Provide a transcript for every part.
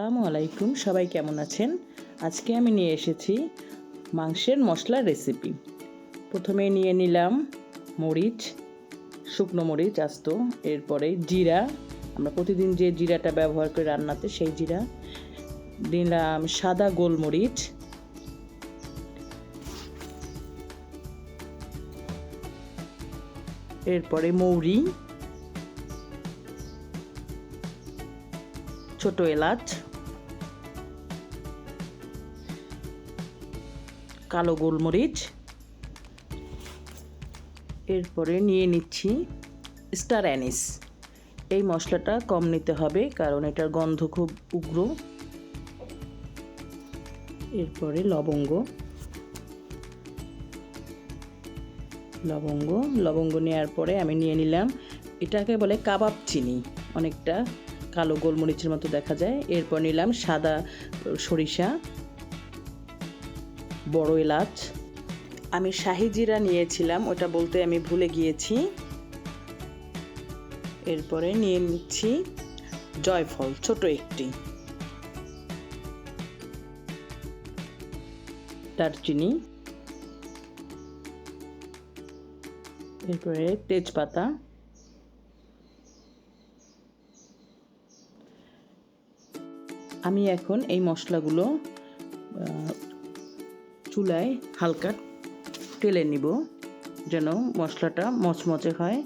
আসসালামু আলাইকুম, সবাই কেমন আছেন? আজকে আমি নিয়ে এসেছি মাংসের মশলার রেসিপি প্রথমে নিয়ে নিলাম মরিচ, শুকনো মরিচ আস্ত, এরপরে জিরা। আমরা প্রতিদিন যে জিরাটা ব্যবহার করি রান্নাতে, সেই জিরা। নিলাম সাদা গোলমরিচ। এরপরে মৌরি। ছোট এলাচ। কালো গোলমরিচ। এরপরে নিয়ে নিচ্ছি স্টার অ্যানিস। এই মশলাটা কম নিতে হবে কারণ এটার গন্ধ খুব উগ্র। এরপরে লবঙ্গ। লবঙ্গ। লবঙ্গ নেওয়ার পরে আমি নিয়ে নিলাম এটাকে বলে কাবাব চিনি। অনেকটা কালো গোলমরিচের মতো দেখা যায়। এরপর নিলাম সাদা সরিষা। বড় এলাচ। আমি শাহি জিরা নিয়েছিলাম, ওটা বলতে আমি ভুলে গিয়েছি। এরপরে নিয়ে নিচ্ছি জয়ফল, ছোট একটি। দারচিনি। এরপরে তেজপাতা। আমি এখন এই মশলাগুলো চুলায় হালকা টেলে নিব, যেন মশলাটা মচমচে হয়।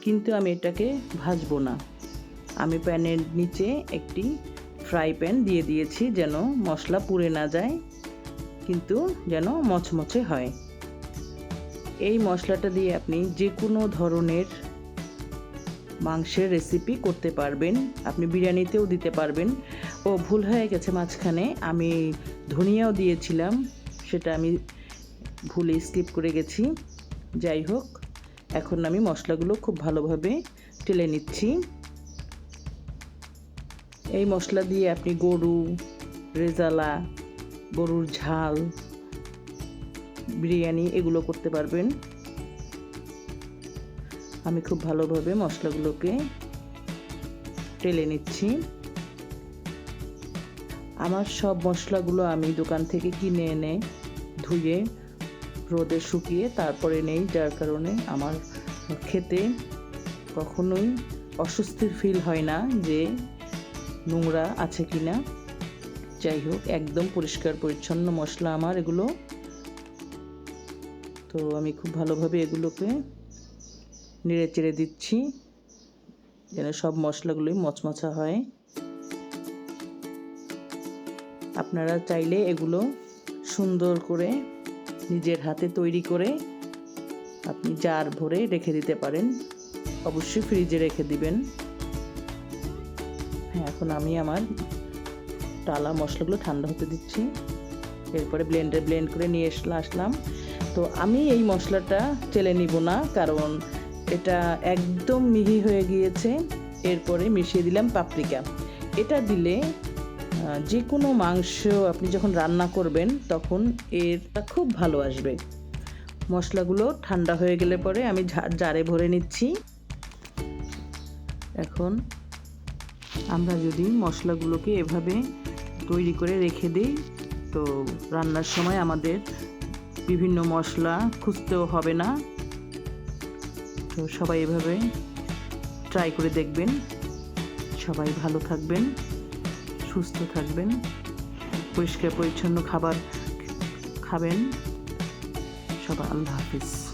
কিন্তু আমি এটাকে ভাজবো না। আমি প্যানের নিচে একটি ফ্রাই প্যান দিয়ে দিয়েছি, যেন মশলা পুড়ে না যায়, কিন্তু যেন মচমচে হয়। এই মশলাটা দিয়ে আপনি যে কোনো ধরনের মাংসের রেসিপি করতে পারবেন। আপনি বিরিয়ানিতেও দিতে পারবেন। ও ভুল হয়ে গেছে মাঝখানে। আমি ধনিয়াও দিয়েছিলাম। সেটা আমি ভুলে স্কিপ করে গেছি। যাই হোক, এখন আমি মশলাগুলো খুব ভালোভাবে টেলে নিচ্ছি। এই মশলা দিয়ে আপনি গরু, রেজালা, গরুর ঝাল, বিরিয়ানি এগুলো করতে পারবেন। আমি খুব ভালোভাবে মশলাগুলোকে টেলে নিচ্ছি। আমার সব মশলাগুলো আমি দোকান থেকে কিনে এনে ধুয়ে, রোদে শুকিয়ে তারপরে নেই, যার কারণে আমার খেতে কখনোই অস্বস্তির ফিল হয় না যে নোংরা আছে কি না যাই হোক, একদম পরিষ্কার, পরিচ্ছন্ন মশলা আমার এগুলো। তো আমি খুব ভালোভাবে এগুলোকে নেড়ে চেড়ে দিচ্ছি, যেন সব মশলাগুলোই মচমচা হয়। আপনারা চাইলে এগুলো সুন্দর করে নিজের হাতে তৈরি করে আপনি জার ভরে রেখে দিতে পারেন। অবশ্যই ফ্রিজে রেখে দিবেন। হ্যাঁ এখন আমি আমার টালা মশলাগুলো ঠান্ডা হতে দিচ্ছি। এরপরে ব্লেন্ডে ব্লেন্ড করে নিয়ে আসলাম। তো আমি এই মশলাটা চেলে নিব না, কারণ এটা একদম মিহি হয়ে গিয়েছে। এরপরে মিশিয়ে দিলাম পাপরিকা এটা দিলে যে কোনো মাংস আপনি যখন রান্না করবেন, তখন এরটা খুব ভালো আসবে। মশলাগুলো ঠান্ডা হয়ে গেলে পরে আমি জারে ভরে নিচ্ছি। এখন আমরা যদি মশলাগুলোকে এভাবে তৈরি করে রেখে দিই, তো রান্নার সময় আমাদের বিভিন্ন মশলা খুঁজতেও হবে না। তো সবাই এভাবে ট্রাই করে দেখবেন। সবাই ভালো থাকবেন। সুস্থ থাকবেন পরিষ্কার পরিচ্ছন্ন খাবার খাবেন। সবাই আল্লাহ হাফিজ।